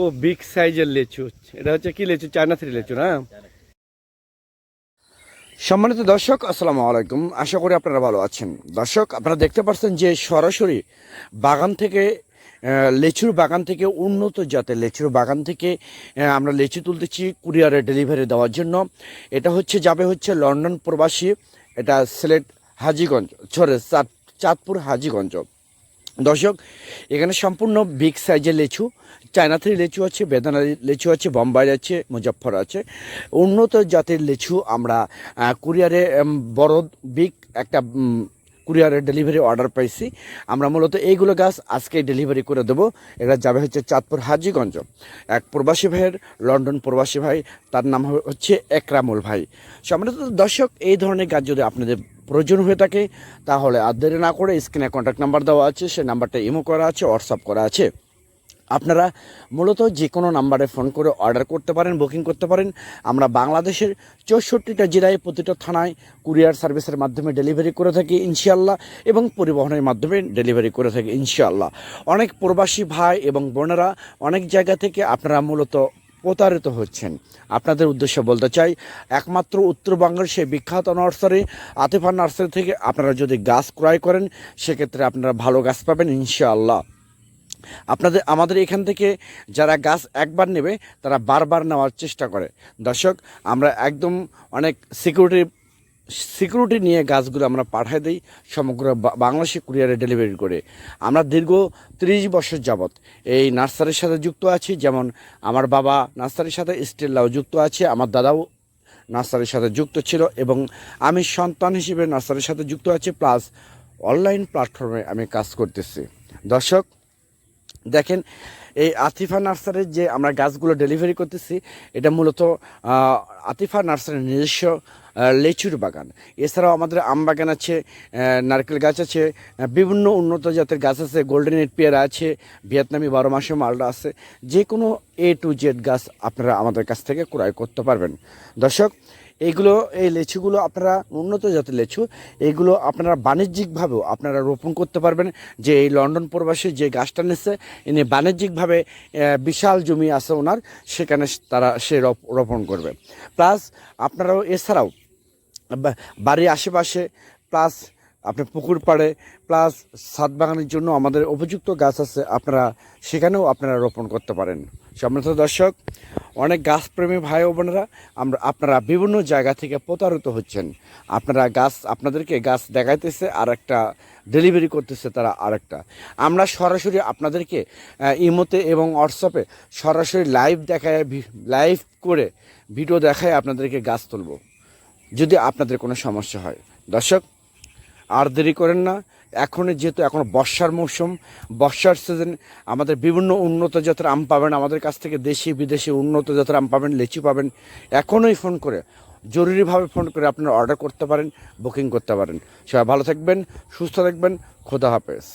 ও big সাইজের লেচু। এটা হচ্ছে কি লেচু? চায়না থ্রি লেচু না? সম্মানিত দর্শক, আসসালামু আলাইকুম। আশা করি আপনারা ভালো আছেন। দর্শক, আপনারা দেখতে পাচ্ছেন যে সরাসরি বাগান থেকে লেচুর বাগান থেকে, উন্নত জাতের লেচুর বাগান থেকে আমরা লেচু তুলতেছি কুরিয়ারে ডেলিভারি দেওয়ার জন্য। এটা হচ্ছে, যাবে হচ্ছে লন্ডন প্রবাসী, এটা সিলেট হাজিগঞ্জ, সরি, চাঁদ চাঁদপুর হাজিগঞ্জ। দর্শক এখানে সম্পূর্ণ বিগ সাইজের লিচু। চায়না লিচু আছে বেদানা লিচু আছে বোম্বাই আছে মুজফ্ফর আছে। উন্নত জাতের লিচু আমরা কুরিয়ারে বড় বিগ একটা উম, কুরিয়ারে ডেলিভারি অর্ডার পাইছি। আমরা মূলত এইগুলো গাছ আজকে ডেলিভারি করে দেবো। এটা যাবে হচ্ছে চাঁদপুর হাজিগঞ্জ। এক প্রবাসী ভাইয়ের লন্ডন প্রবাসী ভাই তার নাম হচ্ছে একরামুল ভাই। সম্মানিত দর্শক এই ধরনের গাছ যদি আপনাদের প্রয়োজন হয়ে থাকে, তাহলে আর না করে স্ক্রিনে কন্ট্যাক্ট নাম্বার দেওয়া আছে, সে নাম্বারটা ইমো করা আছে হোয়াটসঅ্যাপ করা আছে। আপনারা মূলত যে কোনো নাম্বারে ফোন করে অর্ডার করতে পারেন বুকিং করতে পারেন। আমরা বাংলাদেশের চৌষট্টিটা জেলায় প্রতিটা থানায় কুরিয়ার সার্ভিসের মাধ্যমে ডেলিভারি করে থাকি, ইনশাআল্লাহ, এবং পরিবহনের মাধ্যমে ডেলিভারি করে থাকি, ইনশাআল্লাহ। অনেক প্রবাসী ভাই এবং বোনেরা অনেক জায়গা থেকে আপনারা মূলত প্রতারিত হচ্ছেন। আপনাদের উদ্দেশ্যে বলতে চাই, একমাত্র উত্তরবঙ্গের সেই বিখ্যাত নার্সারি আতিফা নার্সারি থেকে আপনারা যদি গাছ ক্রয় করেন, সেক্ষেত্রে আপনারা ভালো গাছ পাবেন, ইনশাআল্লাহ। আপনাদের, আমাদের এখান থেকে যারা গাছ একবার নেবে, তারা বারবার নেওয়ার চেষ্টা করে। দর্শক, আমরা একদম অনেক সিকিউরিটি সিকিউরিটি নিয়ে গাছগুলো আমরা পাঠিয়ে দিই সমগ্র বাংলাদেশে কুরিয়ারে ডেলিভারি করে। আমরা দীর্ঘ ত্রিশ বছর যাবৎ এই নার্সারির সাথে যুক্ত আছি। যেমন আমার বাবা নার্সারির সাথে স্টেল্লাও যুক্ত আছে, আমার দাদাও নার্সারির সাথে যুক্ত ছিল এবং আমি সন্তান হিসেবে নার্সারির সাথে যুক্ত আছি প্লাস অনলাইন প্ল্যাটফর্মে আমি কাজ করতেছি। দর্শক, দেখেন এই আতিফা নার্সারির যে আমরা গাছগুলো ডেলিভারি করতেছি, এটা মূলত আতিফা নার্সারির নিজস্ব লেচুর বাগান। এছাড়াও আমাদের আম বাগান আছে নারকেল গাছ আছে বিভিন্ন উন্নত জাতের গাছ আছে গোল্ডেন এইট পেয়ারা আছে, ভিয়েতনামি বারো মাসে মালটা আছে যে কোনো এ টু জেড গাছ আপনারা আমাদের কাছ থেকে ক্রয় করতে পারবেন। দর্শক এইগুলো এই লেচুগুলো আপনারা, উন্নত জাতের লেচু এইগুলো আপনারা বাণিজ্যিকভাবেও আপনারা রোপণ করতে পারবেন। যে এই লন্ডন প্রবাসী যে গাছটা নিচ্ছে, ইনি বাণিজ্যিকভাবে বিশাল জমি আছে ওনার, সেখানে তারা সে রোপ- রোপণ করবে। প্লাস আপনারাও এছাড়াও বাড়ির আশেপাশে, প্লাস আপনি পুকুর পাড়ে প্লাস ছাদ বাগানের জন্য আমাদের উপযুক্ত গাছ আছে, আপনারা সেখানেও আপনারা রোপণ করতে পারেন। সম্মানিত দর্শক, অনেক গাছপ্রেমী ভাই ও বোনেরা, আমরা, আপনারা বিভিন্ন জায়গা থেকে প্রতারিত হচ্ছেন। আপনারা গাছ, আপনাদেরকে গাছ দেখাইতেছে আর একটা ডেলিভারি করতেছে তারা আরেকটা। আমরা সরাসরি আপনাদেরকে ইমোতে এবং হোয়াটসঅ্যাপে সরাসরি লাইভ দেখায় লাইভ করে ভিডিও দেখায় আপনাদেরকে গাছ তুলব। যদি আপনাদের কোনো সমস্যা হয়। দর্শক আর দেরি করেন না। এখন যেহেতু এখন বর্ষার মৌসুম, বর্ষার সিজন আমাদের বিভিন্ন উন্নত জাতের আম পাবেন, আমাদের কাছ থেকে দেশি, বিদেশি উন্নত জাতের আম পাবেন, লিচু পাবেন। এখনই ফোন করে, জরুরিভাবে ফোন করে আপনারা অর্ডার করতে পারেন বুকিং করতে পারেন। সবাই ভালো থাকবেন, সুস্থ থাকবেন, খোদা হাফেজ।